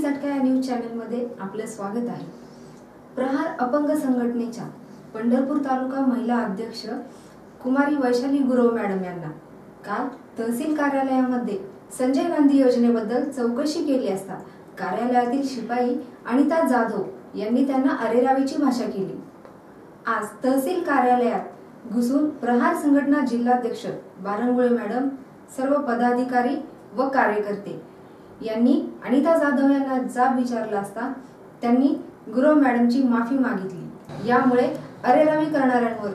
झटका या न्यूज चॅनलमध्ये आपलं स्वागत आहे. प्रहार अपंग संघटनेच्या पंढरपूर तालुका महिला अध्यक्ष कुमारी वैशाली गुरव मॅडम यांना काल तहसील कार्यालयामध्ये संजय गांधी योजनेबद्दल चौकशी केली असता कार्यालयातील शिपाई अनिता जाधव यांनी त्यांना अरेरावीची भाषा केली. आज तहसील कार्यालयात घुसून प्रहार संघटना जिल्हाध्यक्ष बारंगुळे मॅडम सर्व पदाधिकारी व कार्यकर्ते यांनी अनिता जाधव यांना जाब विचारला असता त्यांनी गुरव मॅडमची माफी मागितली. यामुळे अरेरावी करणाऱ्यांवर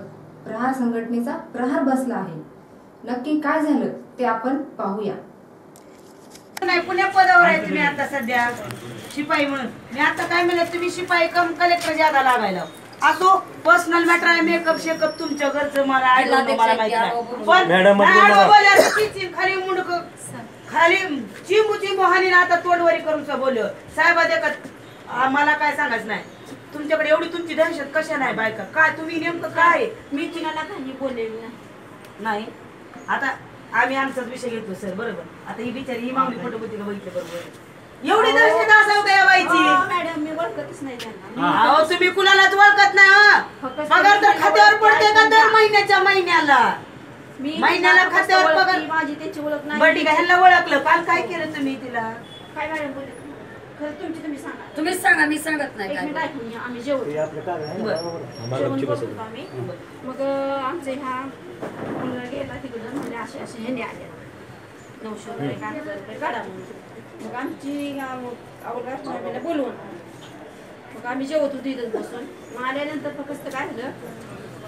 प्रहार संघटनेचा प्रहार बसला आहे. नक्की काय झालं ते आपण पाहूया. नाही पुण्या पदावर आहे तुम्ही आता सध्या. शिपाई म्हणून. मी आता काय म्हणलं तुम्ही शिपाई कम कलेक्टर ज्यादा लागायला. असो पर्सनल मॅटर आहे मेकअप शेकअप तुमच्या घरचं मला know, मला माहिती नाही. पण खाली मुंडक. खाली चिंबू चिंबू हानी आता तोंडवरी करून बोललो. साहेब देखत मला काय सांगायचं नाही. तुमच्याकडे एवढी तुमची दहशत कशा नाही बायका? काय तुम्ही नेमकं काय? मी तिला काही बोललेली नाही नाही. आता आम्ही आमचाच विषय घेतो सर बरोबर? आता ही बिचारी ही मागणी फोटो होती का बघितलं बरोबर? एवढी दहशत असावं का या बाईची? मॅडम मी ओळखतच नाही अहो तुम्ही कुणालाच ओळखत नाही हं? पगार तर खात्यावर पडते का दर महिन्याच्या महिन्याला? मी महिन्याला तिला खात्यावर पगार- माझी त्यांची ओळख नाही. आहे ह्याला ओळखलं? काल काय केलं तुम्ही तिला? काय मॅडम बोलले? खरं तुमची तुम्ही सांगा. तुम्हीच सांगा मी सांगत नाही एक काय मिनिट ऐकून घ्या आम्ही जेवतो. जेवण करतो आम्ही? मग अं, आमचे ह्या मुलगा गेला तिकडून म्हणजे असे असे ह्यांनी आले नऊशे रुपये एक हजार रुपये काढा म्हणून मग आमची आवडला बोलवून मग आम्ही जेवत होतो इथंच बसून. मग आल्यानंतर फक्त काय झालं?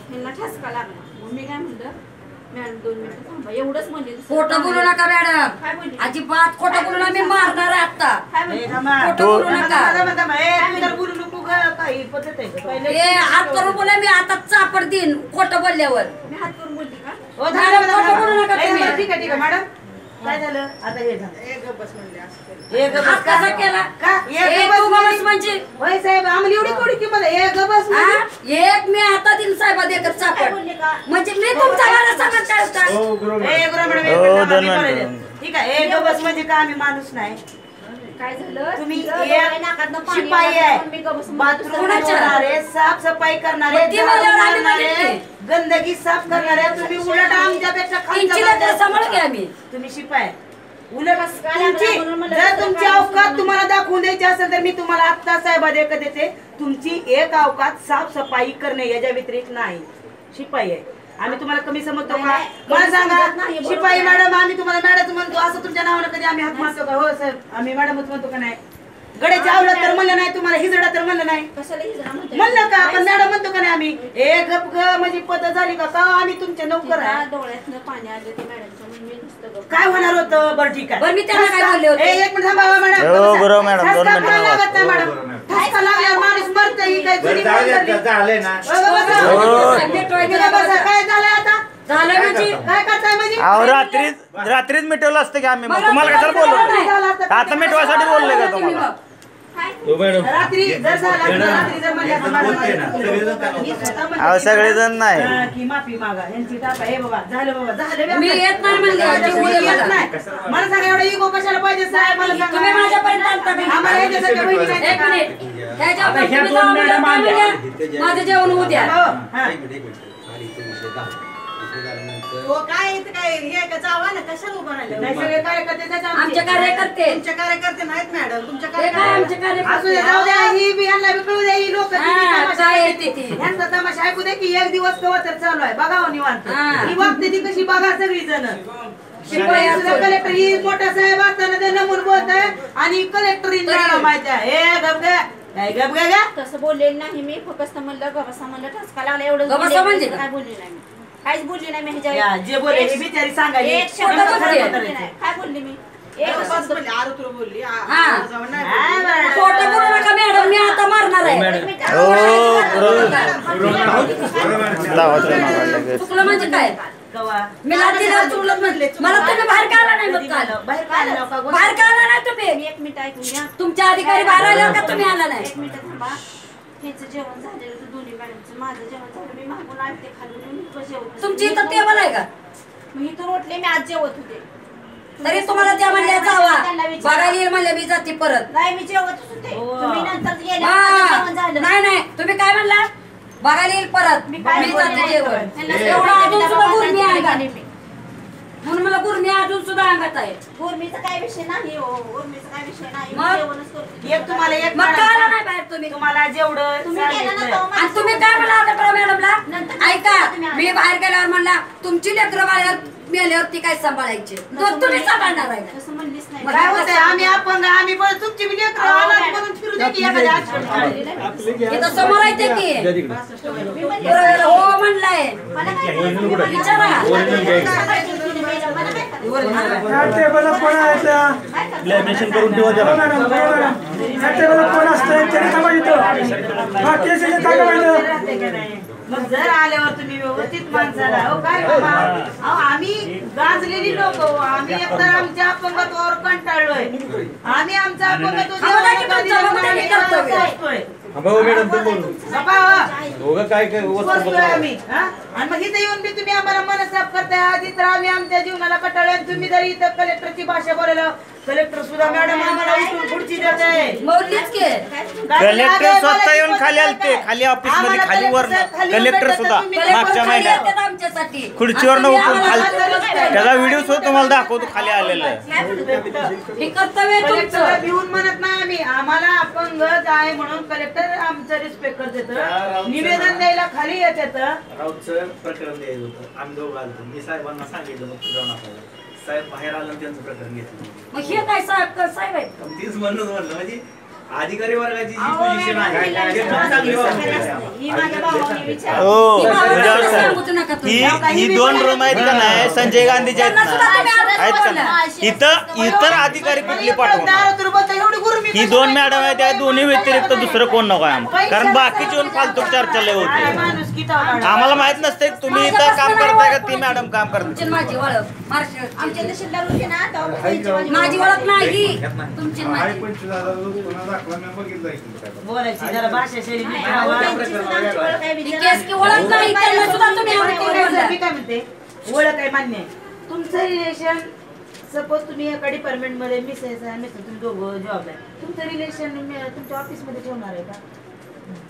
ह्यांना ठसका लागला. मग मी काय म्हणलं मॅडम दोन मिनिटं थांबा. एवढंच म्हणले दुसरं खोटं बोलू नका काय मॅडम बोलली? अजिबात खोटं बोलू नका. मी मारणार आहे आता काय. खोटं तू बोलू नको ए हात करून बोला. मी आता चापड देईन खोटं बोलल्यावर. मी हात करून बोलली का? हो, मॅडम, खोटं बोलू नका तुम्ही. बरं, ठीक आहे ठीक आहे मॅडम. काय झालं? आता हे झालं. एक कसा केला? का? ए, एक तू गप्पस गबस म्हणजे? होय साहेब आम्हाला एवढी थोडी किंमत आहे. एक गप्पस हा? म्हणजे? एक मी आता दिन साहेबा देखत काय चापड बोलले का? म्हणजे मी तुमच्या घरात सांगत काय होता? हो, बरोबर. ए, गुरु मॅडम, एक हो, मिनिट थांबा, दोन मी मिनिटं. बोलेल. ठीक आहे एक गबस म्हणजे का आम्ही माणूस नाही? काय झालं? तुम्ही तिला एक डोळ्या नाकातनं पाणी शिपाई आलं म्हणून मी गबस आहे म्हणत बाथरूम दुसरं कोणाच्या? धुणारे साफ सफाई करणारे मग ती झाडू बोलल्यावर आम्ही मारणारे, बघितली. गंदगी साफ करणारे तुम्ही उलट आमच्यापेक्षा लेकरं. सांभाळ आम्ही. तुम्ही शिपाय उलट काय तुमची लागलं म्हणून मला जर दुसरं तुमची काय अवकात तुम्हाला दाखवून द्यायची असेल तर मी तुम्हाला आत्ता साहेबा देखत देते. तुमची एक अवकात साफ सफाई करणे याच्या व्यतिरिक्त नाही. शिपाई आहे. आम्ही तुम्हाला कमी समजतो का? मला सांगा शिपाई. मॅडम आम्ही तुम्हाला मॅडम म्हणतो असं तुमच्या नावानं कधी आम्ही हात मारतो का? हो सर आम्ही मॅडमच म्हणतो का नाही? गडे चावलं तर म्हणलं नाही तुम्हाला हिजडा तर म्हणलं नाही. कशाला जरा म्हणते? म्हणलं का? आपण मॅडम म्हणतो का नाही आम्ही? ए गप ग म्हणजे पद झाली का? का आम्ही तुमचे नौकर तिला आहे डोळ्यातनं पाणी आलं ते. काय होणार होतं? बरं ठीक आहे. बरं, मी त्यांना काय बोलले होते? ए, एक मिनिट थांबा मॅडम. हो. लागत नाही, मॅडम. ठसका लागल्यावर माणूस मरत ही काय बरं जुनी जाऊ माणसं द्या, झाली. झालंय ना. बसा. तुम्ही बसा. काय झालंय आता? झालं म्हणजे काय करताय म्हणजे? अहो रात्रीच रात्रीच मिटवलं असतं की आम्ही मग. मला तुम्हाला कशाला कळलं बोललो. आता मिटवायसाठी बोलले का तुम्ही तुम्हाला? रात्री जर झाला रात्री जर ही अहो की सगळेजण नाही. की माफी मागा यांची टाका हे बाबा झालं बाबा झालं मी येत नाही म्हणले, मी मी येत येत नाही. मला सांगा एवढा इगो कशाला पाहिजे साहेब? मला सांगा. तुम्ही माझ्यापर्यंत आणता का? आम्हाला याच्यासारख्या बहिणी नाही एक का? मिनिट ह्याच्या आता ह्या तुम्ही दोन जाऊन मॅडम बोला, आल्या. बोला. माझं जेवण उद्या. हो, हा. हो काय इथं काय हे का? जावा ना कशाला उभं राहिलं? नाही, सगळे कार्यकर्ते त्याच्या आमचे. कार्यकर्ते. तुमचे कार्यकर्ते नाहीत मॅडम. तुमच्या ते काय आमचे असू दे कार्यकर्ते जाऊ द्या ही. बी यांना बी कळू द्या ही लोक हा, काय येते ती. यांचा तमाशा ऐकू दे की एक दिवस कवा तर चालू आहे. बघावं निवांत. हा. ही बघते ती कशी बघा सगळी जण शिपाई. कलेक्टर ही मोठा साहेब असताना ते नमून बोलत आहे आणि कलेक्टर तरी- माहिती आहे. हे काय गे तसं बोललेलं नाही मी. फक्त म्हणलं गबसा म्हणलं ठसका लागला एवढं गबसा बोलले, म्हणजे? काय बोलली नाही मी. काहीच बोलली नाही मी ह्याच्या या, जे बोलले हे बिचारी सांगायली. एक शब्द. बोलली नाही. काय बोलली मी? एक बस शब्द बोलली आरुत्र बोलली. आ- हा. आ- जाऊन नाही हा, बोलली. बरं. खोटं बोलू नका मॅडम. मी आता मारणार आहे. एक मिनिट. हो बरोबर. लावा तुम्ही मला लगेच. चुकलं म्हणजे काय? कवा मी लादीला चुकलं म्हणले मला तुम्ही बाहेर का आला नाही मग काल बाहेर काय आलं का? बाहेर का आला नाही तुम्ही. मी एक मिनिट ऐकून घ्या. तुमच्या अधिकारी बाहेर आल्यावर का तुम्ही आला नाही? एक मिनिट थांबा. ह्याचं जेवण झालेलं होतं दोन्ही मॅडमचं माझं जेवण झालं मी मागून आलते खालून मी इथं जेवत होते. तुमची इथं टेबल आहे का? मी इथं रोटले मी आज जेवत होते. तरी तुम्हाला त्या म्हणल्या जावा. बघायला येईल म्हणल्या मी जाते परत. नाही मी जेवतच होते. हो. तुम्ही नंतर गेले. जेवण झालं. नाही नाही. तुम्ही काय म्हणला? बघायला येईल परत. मी काय बोलले जाते जेवण. त्यांना एवढं अजून सुद्धा नाही मी. म्हणून मला गुरमी अजून सुद्धा अंगात आहे. उर्मीचा काय विषय नाही हो उर्मीचा काय विषय नाही. मी मग? जेवणच करते एक तुम्हाला एक मग का आला नाही बाहेर तुम्ही. तुम्हाला जेवढं तुम्ही गेला ना सांगितलं तेव्हा आणि तुम्ही काय म्हणला होता मॅडमला? नंतर ऐका. मी बाहेर गेल्यावर म्हणला तुमची लेकरं बाहेर मेल्यावर ती काय सांभाळायची? तुम्ही सांभाळणार आहे. का? तसं म्हणलीच नाही. मग काय होतंय आम्ही अपंग आम्ही पण तुमची बी लेकरं अहो, अनाथ मॅडम. म्हणून फिरू दे की. इथं समोर येते की. मी म्हणले बरोबर, हो म्हणलाय. मला काय करायचं? म्हणला, विचारा. मला काय करायचं? या टेबलला कोण आहे त्या काय करायचं? लॅमिनेशन करून ठेवा हो जरा मॅडम हो मॅडम या टेबलला कोण असतं? त्याने थांबा इथं. हा केस याच्यात टाका पाहिजे राहते का नाही? मग जर आल्यावर तुम्ही व्यवस्थित माणसाला हो काय बाबा? अहो आम्ही गाजलेली लोक आम्ही एकतर आमच्या अपंगत्वावर कंटाळलोय. आम्ही आमचा अपंगत्व हो. दोघं काय काय. आम्ही हा? आणि मग इथे येऊन बी तुम्ही आम्हाला मन साफ करताय. आधी तर आम्ही आमच्या जीवनाला कटाळे आणि तुम्ही जर इथं कलेक्टरची भाषा बोलायला कलेक्टर सुद्धा मॅडम आम्हाला उठून पुढची देत. आहे मौलीच की. कलेक्टर स्वतः येऊन खाली आलते खाली ऑफिसमध्ये खाली वर कलेक्टर सुद्धा मागच्या खाली महिन्यात येतात आमच्यासाठी. खुर्चीवर उठून खाली त्याचा व्हिडिओ सुद्धा तुम्हाला दाखवतो खाली आलेला आहे. हे कर्तव्य आहे कलेक्टर तुमचं. भिवून म्हणत नाही आम्ही. आम्हाला अपंग आहे म्हणून कलेक्टर आमचं रिस्पेक्ट करतात. निवेदन द्यायला खाली येतात. राऊतचं प्रकरण द्यायचं होतं. आम्ही दोघं आलतो. मी साहेबांना सांगितलं मग तू साहेब बाहेर आलं त्यांचं प्रकरण घेतलं. मग हे काय साहेब साहेब आहेत मग तीच म्हणून म्हणलं म्हणजे अधिकारी वर्गाची जी पोझिशन आहे ते चांगली. ही. हो ही तुझ्यावर सर. ही ही दोन रूम आहेत का नाही? संजय गांधीच्या आहेत ना आहेत का. नाही इथं इतर अधिकारी कुठले पाठवणार ही दोन मॅडम आहेत त्या दोन्ही व्यतिरिक्त दुसरं कोण नको आहे आम्हाला? कारण बाकीचे येऊन फालतू चर्चा लय होते. आम्हाला माहीत नसते तुम्ही इथं काम करताय का? ती मॅडम काम करते माझी ओळख मार्शल माझी नाही तुमची आणि माझी बोलायची जरा भाषा शैली ओळख आहे, ही मान्य तुमचं रिलेशन सपोज तुम्ही एका डिपार्टमेंटमध्ये मिसेस आहे मिसेस तुम्ही दोघं जॉब आहे. तुमचं रिलेशन तुमच्या ऑफिसमध्ये ठेवणार आहे का?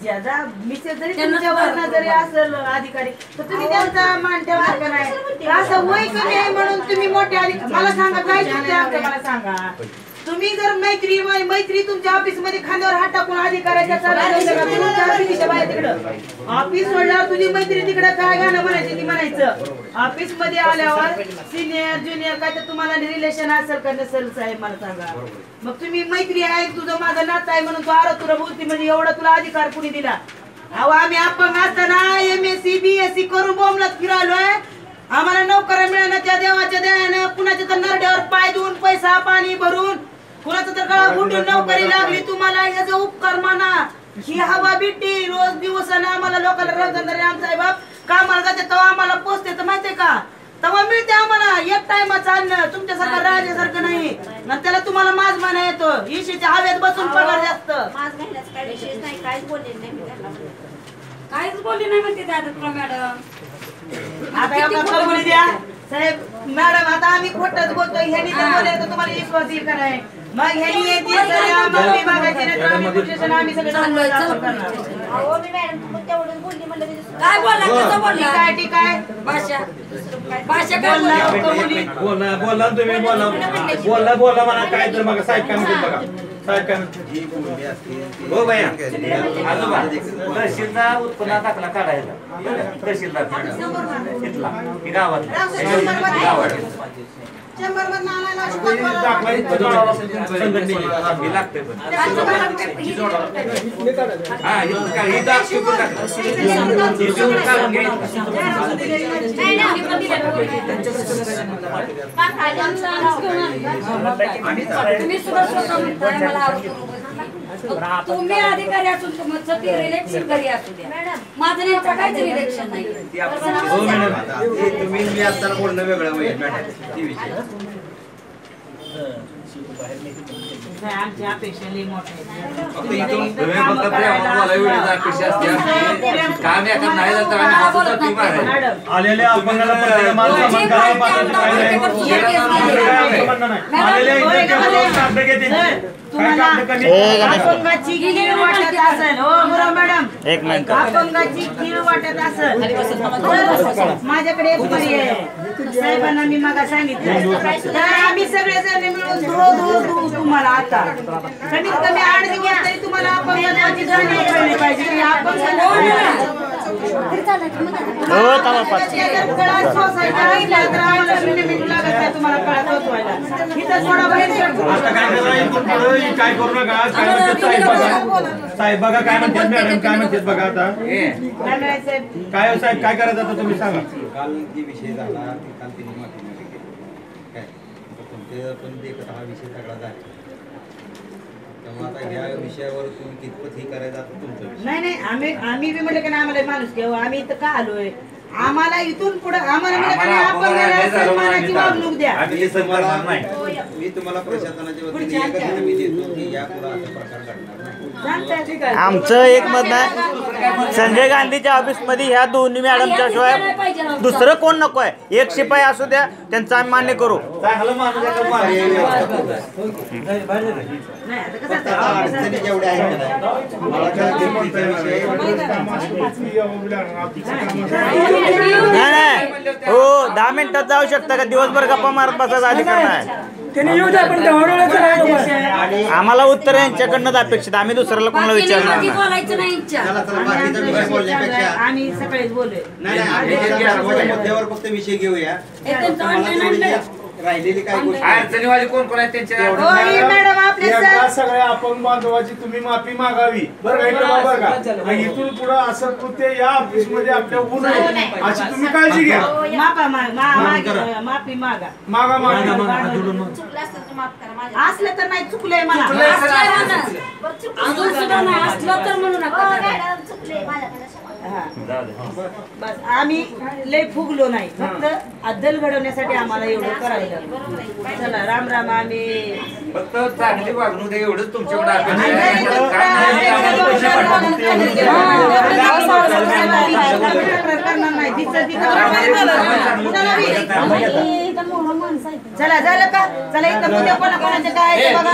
ज्याचा मिसेस जरी त्यांना तुमच्या सुद्धा वरनं जरी असेल अधिकारी तर तुम्ही त्यांचा मान ठेवणार का नाही. का असं वय कमी आहे म्हणून तुम्ही मोठे मला सांगा काय मला सांगा. तुम्ही जर मैत्री मैत्री तुमच्या ऑफिसमध्ये खांद्यावर हात टाकून अधिकाऱ्याच्या तिकडं. ऑफिस सोडल्यावर तुझी मैत्री तिकडे काय गाणं म्हणायची ती म्हणायचं. ऑफिसमध्ये आल्यावर सिनियर ज्युनियर काय तर तुम्हाला रिलेशन असेल का नसेल साहेब मला सांगा. मग तुम्ही मैत्री आहे तुझं माझं नातं आहे म्हणून तू आरो तुला बोलती म्हणजे एवढा तुला अधिकार कुणी दिला? अहो आम्ही अपंग असताना M S C B S C करून बोंबलत फिरालोय आम्हाला नोकऱ्या मिळाल्या त्या देवाच्या दयानं कुणाच्या तर नरड्यावर पाय देऊन पैसा पाणी भरून कुणाचं तर गळा घुटून नोकरी लागली तुम्हाला ह्याचा उपकार माना ही हवा बिट्टी रोज दिवसानं आम्हाला लोकांना रोजंदारी आमचा बाप कामाला जाते तेव्हा आम्हाला पोचते तर माहितीये का? तेव्हा मिळते आम्हाला एक टायमाचं अन्न तुमच्यासारखं राजासारखं नाही आणि त्याला तुम्हाला माज म्हणा येतो. इशीच्या हवेत बसून पगार जास्त. काय नाही काहीच बोलले नाही मी त्यांना. काहीच बोलली नाही म्हणते मॅडम. आता एवढा कबुली द्या. साहेब मॅडम आता आम्ही खोटच बोलतोय. ह्यानी तर तर तुम्हाला विश्वास येईल का नाही मग ह्यानी तर आम्हाला बी मागायचे नाही तर आम्ही पुरुषाचं आम्ही सगळे चाललोय, चल. करणार. अहो मी मॅडम तुम्ही तेवढंच बोलली म्हणलं मी दुसरं काय बोलला? कसं ठीक बोलला आहे ठीक आहे. भाषा. भाषा काय बोलला कबुली बोला बोला तुम्ही बोला बोला. बोला म्हणा काय तर मग साहेब काय म्हणतील बघा. साहेब काय म्हणतील? हो भैया आजोबा. तहसीलदार उत्पन्न दाखला काढायचा तहसीलदार. इथला. ही गावात गावात चेंबर मधनं आणायला अशी ते कोण दाखला इथं जोडावं असेल संघटनेला. हे लागतंय पण. बोलवलं? हा इथं काय ही. हे शिकून काढून घ्या इथलं. तुम्ही सुद्धा स्वतः म्हणताय मला नका. तुम्ही अधिकारी असून तुमचं ते रिलेक्शन घरी असू द्या. माझं नेमकं काहीच रिलेक्शन नाही हो मॅडम. ते तुम्ही मी असताना बोलणं वेगळं होईल मॅडम ती विषय. काय आमची अपेक्षा लई मोठ्या आहेत. फक्त तुम्ही इथून इथं तुम्ही कामं फक्त करायला प्रेमानं मला वेळेची अपेक्षा असते आमची. काम एखादं नाही झालं तर आम्ही हसून जातो मारायला. मॅडम. आलेल्या अपंगाला प्रत्येक करावं, नाही. काय नाही. केवळ तुम्हाला? अपंगाची कीळ वाटत असेल? हो बरं मॅडम. एक मिनिट. अपंगाची कीळ वाटत असेल. तर माझ्याकडे एक पर्याय आहे. साहेबांना मी मागा सांगितलं. तर आम्ही सगळे जण मिळून धो धो धो तुम्हाला आता. कमीत कमी आठ दिवस तरी तुम्हाला जाणीव कळली पाहिजे. की अपंग हो काय? करू नका काय म्हणतात साहेब बघा साहेब बघा काय म्हणतात मॅडम काय म्हणतात बघा आता काय हो साहेब काय करायचं आता तुम्ही सांगा काल जे विषय झाला काल तिने माफी काय पण ते पण देखत हा विषय सगळा झाला तेव्हा आता ह्या विषयावर तुम्ही कितपत हे करायचं आता तुमचं विषय. नाही नाही आम्ही आम्ही बी म्हटलं की नाही आम्हाला माणूस घेऊ आम्ही इथं का आलोय? आम्हाला इथून पुढे आम्हाला म्हटलं की नाही, सन्मानाची वागणूक द्या. आम्ही ते सन्मान करणार नाही. मी तुम्हाला प्रशासनाच्या वतीने एकच हमी देतो की यापुढे असा प्रकार घडणार नाही. सांगताय. आमचं एक मत आहे संजय गांधीच्या ऑफिसमध्ये ह्या दोन्ही मॅडमच्या शिवाय दुसरं कोण नको आहे? एक शिपाई असू द्या त्यांचं आम्ही मान्य करू. फक्त आता अडचणी जेवढ्या आहेत मला त्या नाही. हो दहा मिनिटात जाऊ शकता का? दिवसभर गप्पा मारत बसायचा अधिकार नाही. त्यांनी येऊ द्या पण आम्हाला उत्तर यांच्याकडनंच अपेक्षित आम्ही दुसऱ्याला कोणाला विचारणार नाही. बोलायचं नाही इच्छा चला चला बाकीचा विषय बोलण्यापेक्षा. आम्ही सकाळीच नाही नाही आम्ही मुद्द्यावर फक्त विषय घेऊया. राहिलेली काय गोष्टी? अडचणीवाली कोण कोण आहेत त्यांच्या? हो ही मॅडम आपले एकदा सर. सगळ्या अपंग बांधवाची तुम्ही माफी मागावी. बरं का इकडं बघा बरं का? आणि इथून पुढे असं कृत्य या ऑफिसमध्ये आपल्या होऊ नये अशी तुम्ही काळजी घ्या. मापा माग मा- माग- माफी मागा. मागा मागा. असलं तर नाही चुकलंय मला अजून सुद्धा नाही असलं तर म्हणू नका. हा. बस आम्ही लय फुगलो नाही. फक्त अद्दल घडवण्यासाठी आम्हाला एवढं लागलं. चला राम राम आम्ही फक्त चांगली वागणूक एवढंच तुमच्याकडे. चला झालं का? चला इथं उद्या कोणा कोणाचे काय